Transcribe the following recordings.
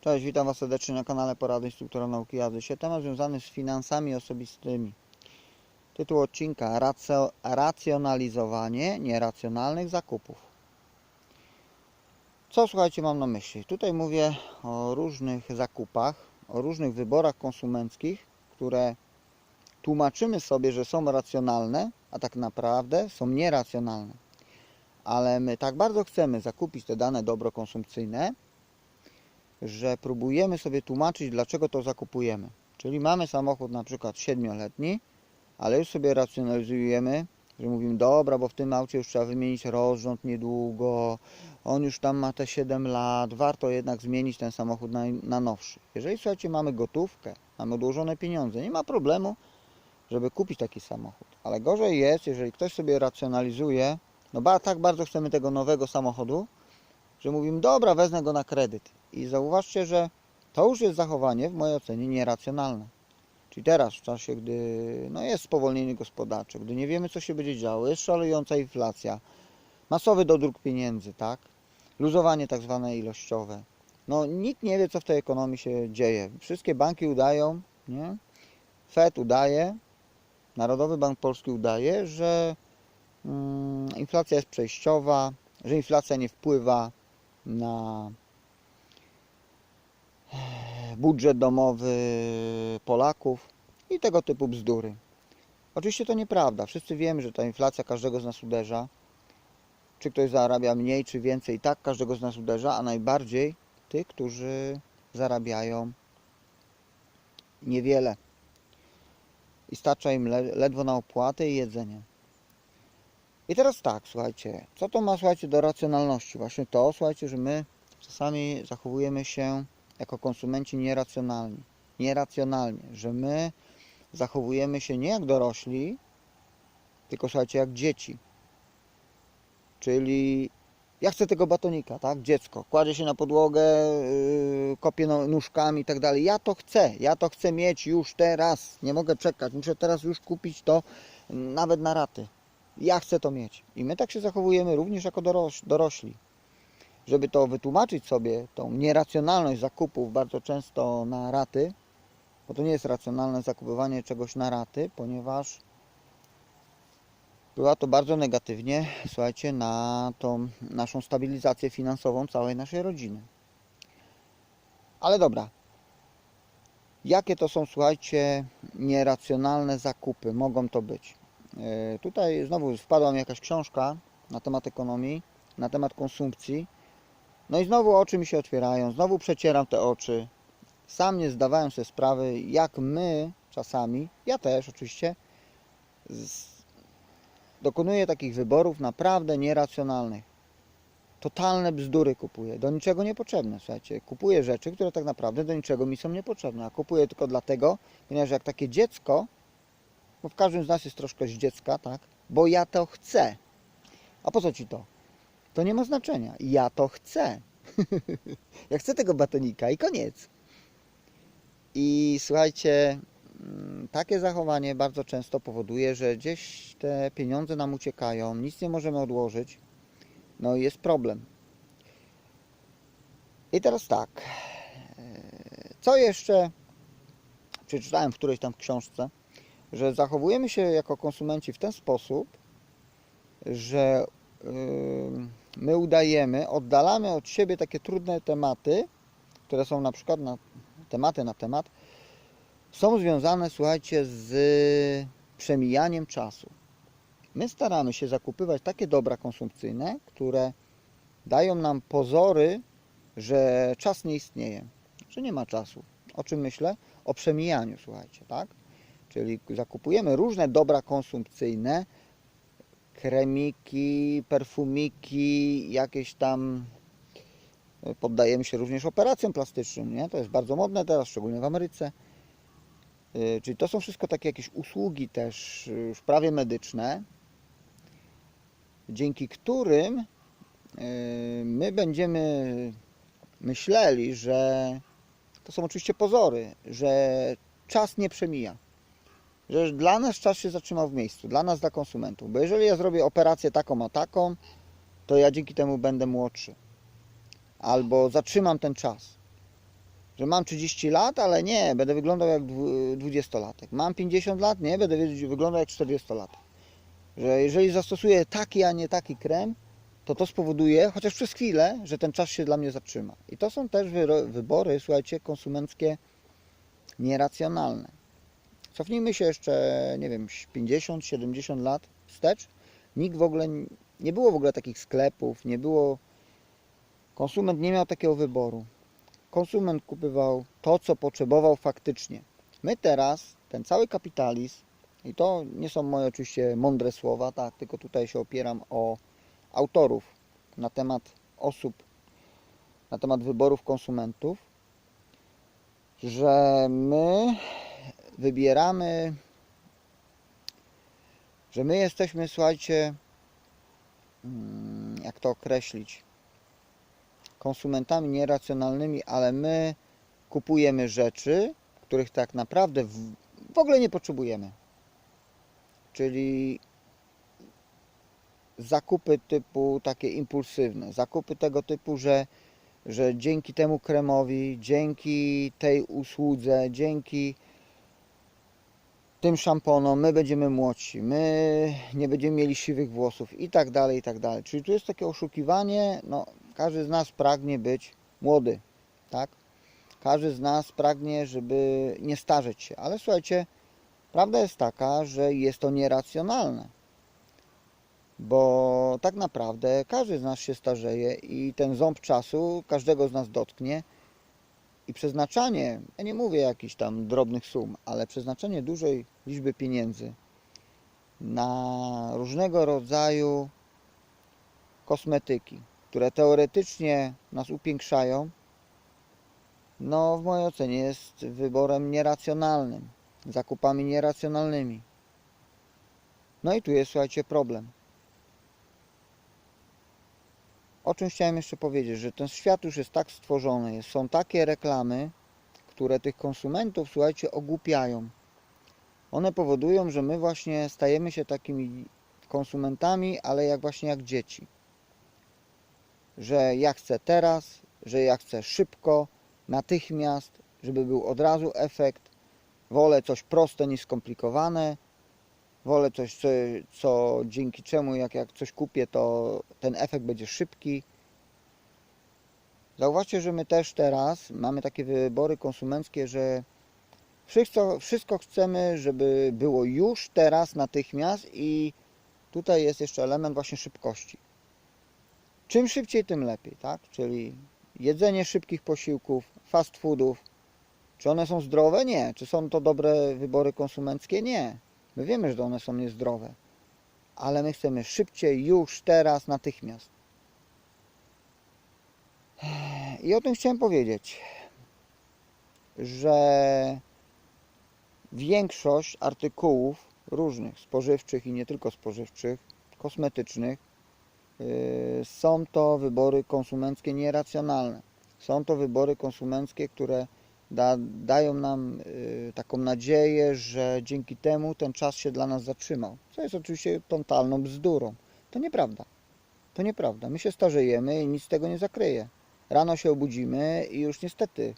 Cześć, witam Was serdecznie na kanale Porady Instruktora Nauki Jazdy. Dzisiaj temat związany z finansami osobistymi. Tytuł odcinka Racjonalizowanie nieracjonalnych zakupów. Co słuchajcie mam na myśli? Tutaj mówię o różnych zakupach, o różnych wyborach konsumenckich, które tłumaczymy sobie, że są racjonalne, a tak naprawdę są nieracjonalne. Ale my tak bardzo chcemy zakupić te dane dobro konsumpcyjne, że próbujemy sobie tłumaczyć, dlaczego to zakupujemy. Czyli mamy samochód na przykład 7-letni, ale już sobie racjonalizujemy, że mówimy, dobra, bo w tym aucie już trzeba wymienić rozrząd niedługo, on już tam ma te 7 lat, warto jednak zmienić ten samochód na, na nowszy. Jeżeli słuchajcie, mamy gotówkę, mamy odłożone pieniądze, nie ma problemu, żeby kupić taki samochód. Ale gorzej jest, jeżeli ktoś sobie racjonalizuje, no ba, tak bardzo chcemy tego nowego samochodu, że mówimy, dobra, wezmę go na kredyt. I zauważcie, że to już jest zachowanie w mojej ocenie nieracjonalne. Czyli teraz, w czasie, gdy no jest spowolnienie gospodarcze, gdy nie wiemy, co się będzie działo, jest szalejąca inflacja, masowy dodruk pieniędzy, tak? Luzowanie tak zwane ilościowe. No nikt nie wie, co w tej ekonomii się dzieje. Wszystkie banki udają, nie? Fed udaje, Narodowy Bank Polski udaje, że mm, inflacja jest przejściowa, że inflacja nie wpływa na budżet domowy Polaków i tego typu bzdury. Oczywiście to nieprawda. Wszyscy wiemy, że ta inflacja każdego z nas uderza. Czy ktoś zarabia mniej, czy więcej, tak każdego z nas uderza, a najbardziej tych, którzy zarabiają niewiele. I starcza im le- ledwo na opłatę i jedzenie. I teraz tak, słuchajcie, co to ma, słuchajcie, do racjonalności? Właśnie to, słuchajcie, że my czasami zachowujemy się jako konsumenci nieracjonalni. Nieracjonalnie, że my zachowujemy się nie jak dorośli, tylko słuchajcie, jak dzieci. Czyli ja chcę tego batonika, tak? Dziecko kładzie się na podłogę, yy, kopie no, nóżkami i tak dalej. Ja to chcę, ja to chcę mieć już teraz. Nie mogę czekać, muszę teraz już kupić to mm, nawet na raty. Ja chcę to mieć. I my tak się zachowujemy również jako doroś, dorośli żeby to wytłumaczyć sobie, tą nieracjonalność zakupów bardzo często na raty, bo to nie jest racjonalne zakupywanie czegoś na raty, ponieważ wpływa to bardzo negatywnie, słuchajcie, na tą naszą stabilizację finansową całej naszej rodziny. Ale dobra. Jakie to są, słuchajcie, nieracjonalne zakupy? Mogą to być. Yy, Tutaj znowu wpadła mi jakaś książka na temat ekonomii, na temat konsumpcji. No i znowu oczy mi się otwierają, znowu przecieram te oczy. Sam nie zdawałem sobie sprawy, jak my czasami, ja też oczywiście, dokonuję takich wyborów naprawdę nieracjonalnych. Totalne bzdury kupuję, do niczego niepotrzebne, słuchajcie. Kupuję rzeczy, które tak naprawdę do niczego mi są niepotrzebne, a kupuję tylko dlatego, ponieważ jak takie dziecko, bo w każdym z nas jest troszkę z dziecka, tak, bo ja to chcę. A po co ci to? To nie ma znaczenia. Ja to chcę. ja chcę tego batonika i koniec. I słuchajcie, mm, takie zachowanie bardzo często powoduje, że gdzieś te pieniądze nam uciekają, nic nie możemy odłożyć. No i jest problem. I teraz tak. e, Co jeszcze przeczytałem w którejś tam książce, że zachowujemy się jako konsumenci w ten sposób, że yy, my udajemy, oddalamy od siebie takie trudne tematy, które są na przykład na tematy na temat, są związane, słuchajcie, z przemijaniem czasu. My staramy się zakupywać takie dobra konsumpcyjne, które dają nam pozory, że czas nie istnieje, że nie ma czasu. O czym myślę? O przemijaniu, słuchajcie, tak? Czyli zakupujemy różne dobra konsumpcyjne, kremiki, perfumiki, jakieś tam e, poddajemy się również operacjom plastycznym, nie? To jest bardzo modne teraz, szczególnie w Ameryce. E, Czyli to są wszystko takie jakieś usługi też e, już prawie medyczne, dzięki którym my będziemy myśleli, że to są oczywiście pozory, że czas nie przemija że dla nas czas się zatrzymał w miejscu, dla nas, dla konsumentów. Bo jeżeli ja zrobię operację taką a taką, to ja dzięki temu będę młodszy. Albo zatrzymam ten czas. Że mam 30 lat, ale nie, będę wyglądał jak dwu- dwudziestolatek. Mam 50 lat, nie, będę wy- wyglądał jak 40-latek. Że jeżeli zastosuję taki, a nie taki krem, to to spowoduje, chociaż przez chwilę, że ten czas się dla mnie zatrzyma. I to są też wybory, słuchajcie, konsumenckie nieracjonalne. Cofnijmy się jeszcze, nie wiem, 50-70 lat wstecz. Nikt w ogóle, nie było w ogóle takich sklepów, nie było, konsument nie miał takiego wyboru. Konsument kupował to, co potrzebował faktycznie. My teraz, ten cały kapitalizm, i to nie są moje oczywiście mądre słowa, tak, tylko tutaj się opieram o autorów na temat osób, na temat wyborów konsumentów, że my wybieramy, że my jesteśmy, słuchajcie, mm, jak to określić, konsumentami nieracjonalnymi, ale my kupujemy rzeczy, których tak naprawdę w, w ogóle nie potrzebujemy. Czyli zakupy typu takie impulsywne, zakupy tego typu, że, że dzięki temu kremowi, dzięki tej usłudze, dzięki tym szamponom my będziemy młodsi, my nie będziemy mieli siwych włosów i tak dalej, i tak dalej. Czyli tu jest takie oszukiwanie, no każdy z nas pragnie być młody, tak? Każdy z nas pragnie, żeby nie starzeć się, ale słuchajcie, prawda jest taka, że jest to nieracjonalne. Bo tak naprawdę każdy z nas się starzeje i ten ząb czasu każdego z nas dotknie i przeznaczanie, ja nie mówię jakichś tam drobnych sum, ale przeznaczenie dużej liczby pieniędzy na różnego rodzaju kosmetyki, które teoretycznie nas upiększają, no w mojej ocenie jest wyborem nieracjonalnym, zakupami nieracjonalnymi. No i tu jest, słuchajcie, problem. O czym chciałem jeszcze powiedzieć, że ten świat już jest tak stworzony, są takie reklamy, które tych konsumentów, słuchajcie, ogłupiają. One powodują, że my właśnie stajemy się takimi konsumentami, ale jak właśnie jak dzieci. Że ja chcę teraz, że ja chcę szybko, natychmiast, żeby był od razu efekt. Wolę coś proste niż skomplikowane. Wolę coś, co, co dzięki czemu jak, jak coś kupię, to ten efekt będzie szybki. Zauważcie, że my też teraz mamy takie wybory konsumenckie, że wszystko, wszystko chcemy, żeby było już, teraz, natychmiast i tutaj jest jeszcze element właśnie szybkości. Czym szybciej, tym lepiej, tak? Czyli jedzenie szybkich posiłków, fast foodów. Czy one są zdrowe? Nie. Czy są to dobre wybory konsumenckie? Nie. My wiemy, że one są niezdrowe, ale my chcemy szybciej, już, teraz, natychmiast. I o tym chciałem powiedzieć, że większość artykułów różnych, spożywczych i nie tylko spożywczych, kosmetycznych, yy, są to wybory konsumenckie nieracjonalne. Są to wybory konsumenckie, które da, dają nam y, taką nadzieję, że dzięki temu ten czas się dla nas zatrzymał. Co jest oczywiście totalną bzdurą. To nieprawda. To nieprawda. My się starzejemy i nic z tego nie zakryje. Rano się obudzimy i już niestety,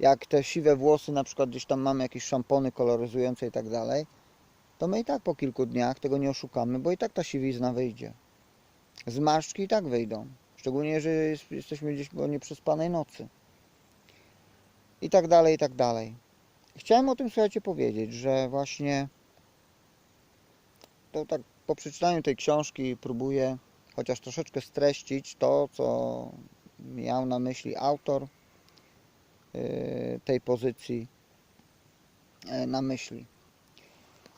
jak te siwe włosy, na przykład gdzieś tam mamy jakieś szampony koloryzujące i tak dalej, to my i tak po kilku dniach tego nie oszukamy, bo i tak ta siwizna wyjdzie. Zmarszczki i tak wyjdą. Szczególnie, jeżeli jest- jesteśmy gdzieś po nieprzespanej nocy i tak dalej, i tak dalej. Chciałem o tym, słuchajcie, powiedzieć, że właśnie to tak po przeczytaniu tej książki próbuję chociaż troszeczkę streścić to, co miał na myśli autor yy, tej pozycji yy, na myśli.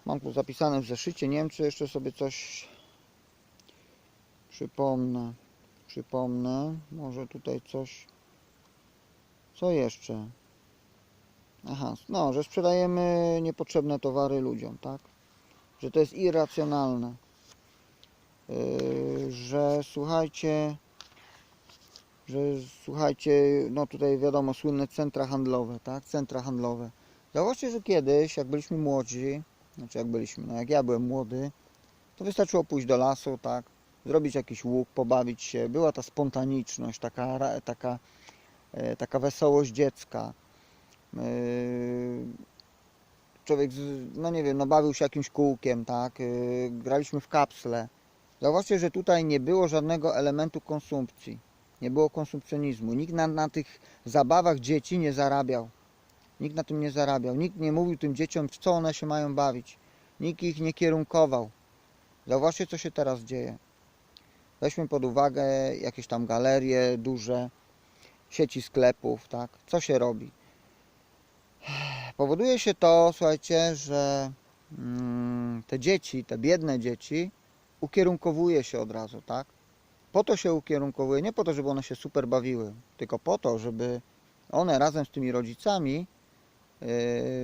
Mam tu zapisane w zeszycie, nie wiem, czy jeszcze sobie coś przypomnę. Przypomnę, może tutaj coś. Co jeszcze? Aha, no, że sprzedajemy niepotrzebne towary ludziom, tak? Że to jest irracjonalne. Yy, że słuchajcie, że słuchajcie, no tutaj wiadomo, słynne centra handlowe, tak? Centra handlowe. Zauważcie, że kiedyś, jak byliśmy młodzi, znaczy jak byliśmy, no jak ja byłem młody, to wystarczyło pójść do lasu, tak? Zrobić jakiś łuk, pobawić się. Była ta spontaniczność, taka, taka e, taka wesołość dziecka. E, Człowiek, no nie wiem, no bawił się jakimś kółkiem, tak? E, Graliśmy w kapsle. Zauważcie, że tutaj nie było żadnego elementu konsumpcji. Nie było konsumpcjonizmu. Nikt na, na tych zabawach dzieci nie zarabiał. Nikt na tym nie zarabiał. Nikt nie mówił tym dzieciom, w co one się mają bawić. Nikt ich nie kierunkował. Zauważcie, co się teraz dzieje. Weźmy pod uwagę jakieś tam galerie duże, sieci sklepów, tak? Co się robi? Powoduje się to, słuchajcie, że mm, te dzieci, te biedne dzieci, ukierunkowuje się od razu, tak? Po to się ukierunkowuje, nie po to, żeby one się super bawiły, tylko po to, żeby one razem z tymi rodzicami yy,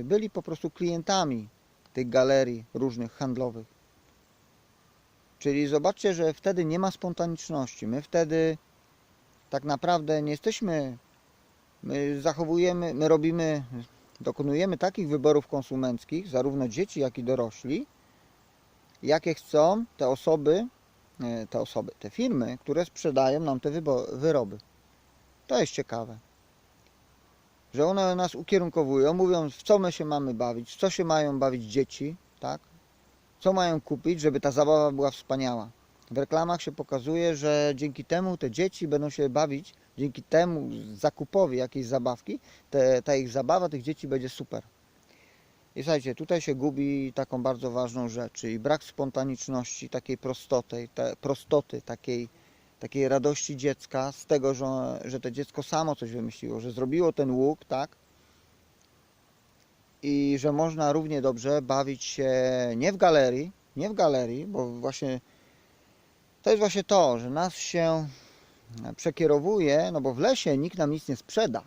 byli po prostu klientami tych galerii różnych handlowych. Czyli zobaczcie, że wtedy nie ma spontaniczności. My wtedy tak naprawdę nie jesteśmy, my zachowujemy, my robimy, dokonujemy takich wyborów konsumenckich, zarówno dzieci, jak i dorośli, jakie chcą te osoby, e, te osoby, te firmy, które sprzedają nam te wyroby. To jest ciekawe. Że one nas ukierunkowują, mówią w co my się mamy bawić, w co się mają bawić dzieci, tak? Co mają kupić, żeby ta zabawa była wspaniała. W reklamach się pokazuje, że dzięki temu te dzieci będą się bawić, dzięki temu zakupowi jakiejś zabawki, te, ta ich zabawa tych dzieci będzie super. I słuchajcie, tutaj się gubi taką bardzo ważną rzecz, czyli brak spontaniczności, takiej prostoty, te, prostoty takiej, takiej radości dziecka z tego, że, że to dziecko samo coś wymyśliło, że zrobiło ten łuk, tak? I że można równie dobrze bawić się nie w galerii, nie w galerii, bo właśnie to jest właśnie to, że nas się przekierowuje, no bo w lesie nikt nam nic nie sprzeda.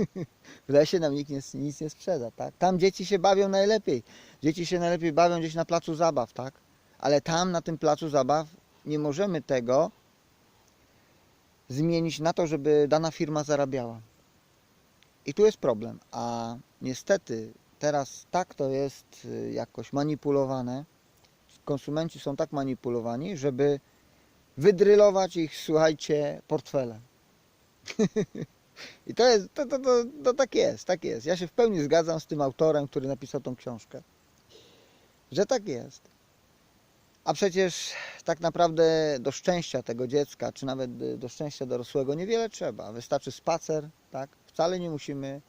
w lesie nam nikt nie, nic nie sprzeda, tak? Tam dzieci się bawią najlepiej. Dzieci się najlepiej bawią gdzieś na placu zabaw, tak? Ale tam na tym placu zabaw nie możemy tego zmienić na to, żeby dana firma zarabiała. I tu jest problem. A niestety teraz tak to jest y, jakoś manipulowane. Konsumenci są tak manipulowani, żeby wydrylować ich, słuchajcie, portfele. I to jest, to, to, to, to tak jest, tak jest. Ja się w pełni zgadzam z tym autorem, który napisał tą książkę, że tak jest. A przecież tak naprawdę do szczęścia tego dziecka, czy nawet do szczęścia dorosłego niewiele trzeba. Wystarczy spacer, tak? Wcale nie musimy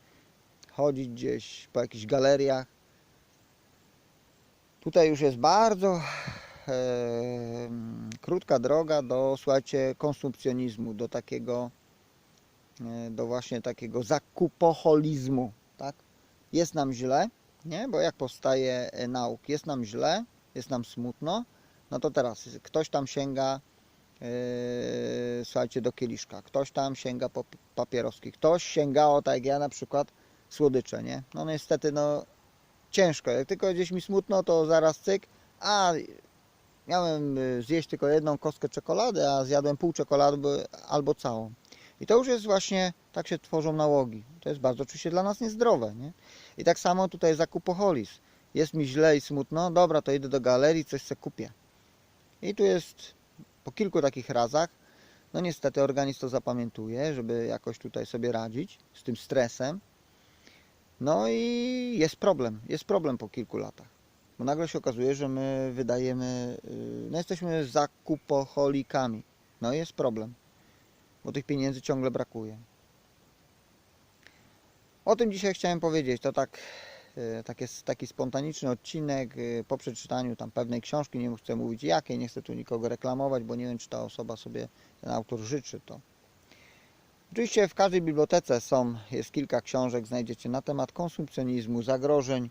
chodzić gdzieś po jakichś galeriach. Tutaj już jest bardzo krótka droga do, słuchajcie, konsumpcjonizmu, do takiego, e, do właśnie takiego zakupoholizmu, tak? Jest nam źle, nie? Bo jak powstaje e, nauk, jest nam źle, jest nam smutno, no to teraz ktoś tam sięga, e, słuchajcie, do kieliszka, ktoś tam sięga po papieroski, ktoś sięgało, tak jak ja na przykład, słodycze, nie? No niestety, no ciężko, jak tylko gdzieś mi smutno, to zaraz cyk, a miałem y, zjeść tylko jedną kostkę czekolady, a zjadłem pół czekolady bo- albo całą. I to już jest właśnie, tak się tworzą nałogi. To jest bardzo oczywiście dla nas niezdrowe, nie? I tak samo tutaj zakupoholizm. Jest mi źle i smutno, dobra, to idę do galerii, coś sobie kupię. I tu jest po kilku takich razach, no niestety organizm to zapamiętuje, żeby jakoś tutaj sobie radzić z tym stresem. No i jest problem, jest problem po kilku latach. Bo nagle się okazuje, że my wydajemy, yy, no jesteśmy zakupoholikami. No jest problem, bo tych pieniędzy ciągle brakuje. O tym dzisiaj chciałem powiedzieć. To tak, yy, tak jest taki spontaniczny odcinek yy, po przeczytaniu tam pewnej książki. Nie chcę mówić jakiej, nie chcę tu nikogo reklamować, bo nie wiem, czy ta osoba sobie, ten autor życzy to. Oczywiście w każdej bibliotece są, jest kilka książek, znajdziecie na temat konsumpcjonizmu, zagrożeń,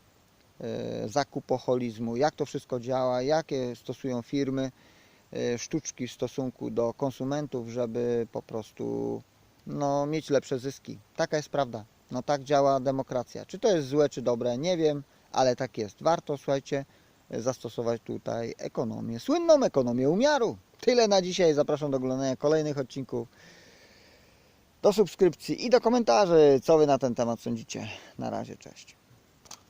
e, zakupoholizmu, jak to wszystko działa, jakie stosują firmy e, sztuczki w stosunku do konsumentów, żeby po prostu no, mieć lepsze zyski. Taka jest prawda. No tak działa demokracja. Czy to jest złe, czy dobre, nie wiem, ale tak jest. Warto, słuchajcie, zastosować tutaj ekonomię, słynną ekonomię umiaru. Tyle na dzisiaj. Zapraszam do oglądania kolejnych odcinków do subskrypcji i do komentarzy, co Wy na ten temat sądzicie. Na razie, cześć.